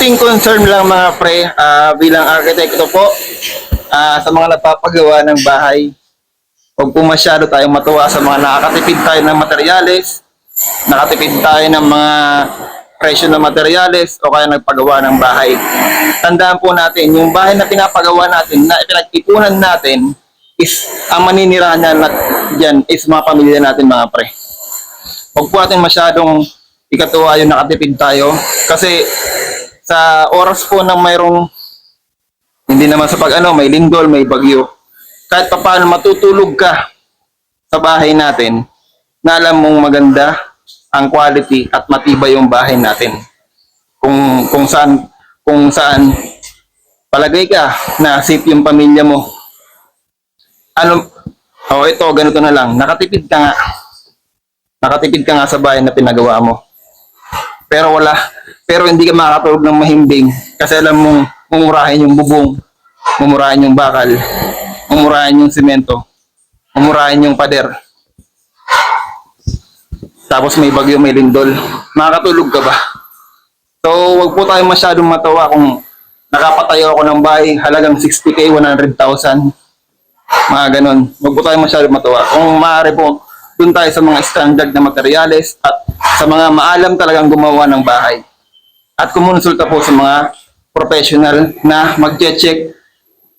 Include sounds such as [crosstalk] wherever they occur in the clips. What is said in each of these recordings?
Ting concern lang mga pre, ah, bilang arkitekto po, ah, sa mga nagpapagawa ng bahay, huwag po masyado tayong matuwa sa mga nakakatipid tayo ng materyales, nakatipid tayo ng mga presyo ng materyales o kaya nagpagawa ng bahay. Tandaan po natin, yung bahay na pinapagawa natin, na pinag-ipunan natin, is ang maninirahan na dyan is mga pamilya natin mga pre. Huwag po natin masyadong ikatuwa yung nakatipid tayo kasi sa oras po na mayroong hindi naman sa pag ano, may lindol, may bagyo. Kahit pa paano matutulog ka sa bahay natin, na alam mong maganda ang quality at matibay yung bahay natin. Kung kung saan kung saan palagay ka na safe yung pamilya mo. Ano Oh, ito ganito na lang. Nakatipid ka nga. Nakatipid ka nga sa bahay na pinagawa mo. Pero wala, pero hindi ka makakatulog ng mahimbing kasi alam mong mumurahin yung bubong, mumurahin yung bakal, mumurahin yung simento, mumurahin yung pader. Tapos may bagyo, may lindol. Makakatulog ka ba? So, wag po tayong masyadong matawa kung nakapatayo ako ng bahay halagang 60k, 100,000. Mga ganun. Wag po tayong masyadong matawa. Kung maaari po, dun tayo sa mga standard na materyales at sa mga maalam talagang gumawa ng bahay. At kumonsulta po sa mga professional na mag-check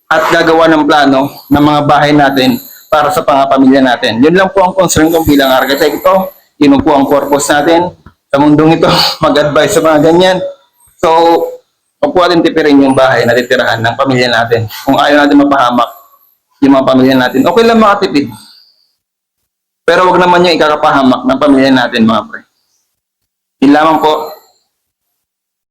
at gagawa ng plano ng mga bahay natin para sa pangapamilya natin. Yun lang po ang concern ko bilang arkitekto. Yun po ang purpose natin sa mundong ito, [laughs] mag-advise sa mga ganyan. So, huwag po natin tipirin yung bahay na titirahan ng pamilya natin. Kung ayaw natin mapahamak yung mga pamilya natin, okay lang makatipid. Pero wag naman yung ikakapahamak ng pamilya natin, mga pre. Yun lamang po.